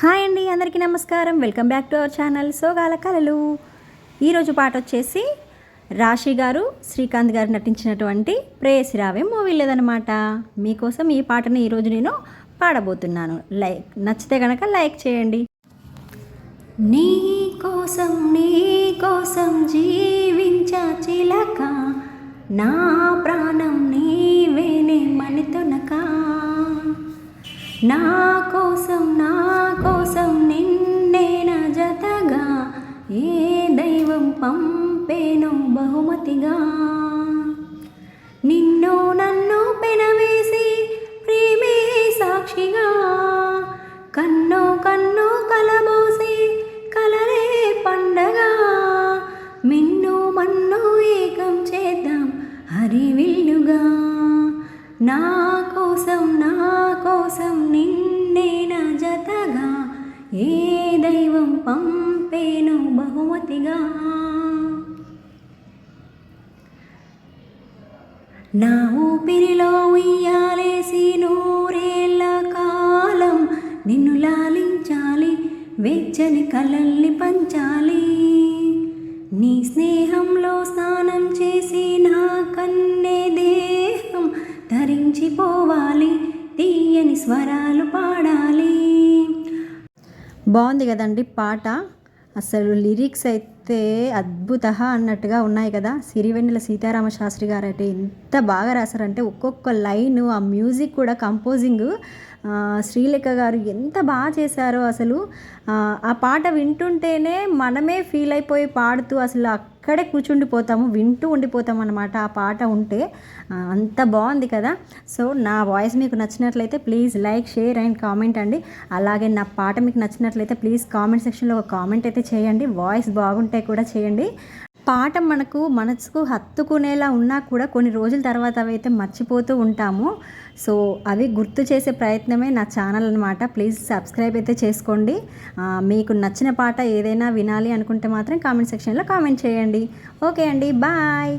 Hi అండి అందరికీ నమస్కారం. Welcome back to our channel సోగాల కలలు. ఈరోజు పాట వచ్చేసి రాశి గారు శ్రీకాంత్ గారు నటించినటువంటి ప్రేయసి రావే మూవీ లేదనమాట మీకోసం ఈ పాటను ఈరోజు నేను పాడబోతున్నాను. లైక్ నచ్చితే కనుక లైక్ చేయండి. నీ కోసం నీ కోసం జీవించ చిలక నా ప్రాణం నీవేనే మణితునక. నాకు కోసం నా కోసం నిన్నేన జతగా ఏ దైవం పంపేను బహుమతిగా. నిన్ను నన్ను పెనవేసి ప్రేమే సాక్షిగా కన్ను కన్ను కలబోసి కలరే పండగ. మిన్ను మన్ను ఏకం చేద్దాం హరివిల్లుగా. నా కోసం నా కోసం నిన్ను పంపేను బహుమతిగా. నా ఊపిరిలో ఉయ్యాలేసి నూరేళ్ళ కాలం నిన్ను లాలించాలి వెచ్చని కలల్ని పంచాలి. నీ స్నేహంలో స్నానం చేసి నా కన్నే దేహం ధరించిపోవాలి తీయని స్వరాలు పాడాలి. బాగుంది కదండి పాట. అసలు లిరిక్స్ అయితే అద్భుత అన్నట్టుగా ఉన్నాయి కదా. సిరివెన్నెల సీతారామ శాస్త్రి గారు అయితే ఎంత బాగా రాశారంటే ఒక్కొక్క లైన్ ఆ మ్యూజిక్ కూడా కంపోజింగ్. శ్రీలేఖ గారు ఎంత బాగా చేశారో అసలు. ఆ, పాట వింటుంటేనే మనమే ఫీల్ అయిపోయి పాడుతూ అసలు అక్కడే కూర్చుండిపోతాము వింటూ ఉండిపోతాం అనమాట ఆ పాట ఉంటే. అంత బాగుంది కదా. సో నా వాయిస్ మీకు నచ్చినట్లయితే please like share and comment అండి. అలాగే నా పాట మీకు నచ్చినట్లయితే ప్లీజ్ కామెంట్ సెక్షన్లో ఒక కామెంట్ అయితే చేయండి. వాయిస్ బాగుంటే కూడా చేయండి. పాట మనకు మనసుకు హత్తుకునేలా ఉన్నా కూడా కొన్ని రోజుల తర్వాత అవి అయితే మర్చిపోతూ ఉంటాము. సో అవి గుర్తు చేసే ప్రయత్నమే నా ఛానల్ అనమాట ప్లీజ్ సబ్స్క్రైబ్ అయితే చేసుకోండి. మీకు నచ్చిన పాట ఏదైనా వినాలి అనుకుంటే మాత్రం కామెంట్ సెక్షన్లో కామెంట్ చేయండి. ఓకే అండి బాయ్.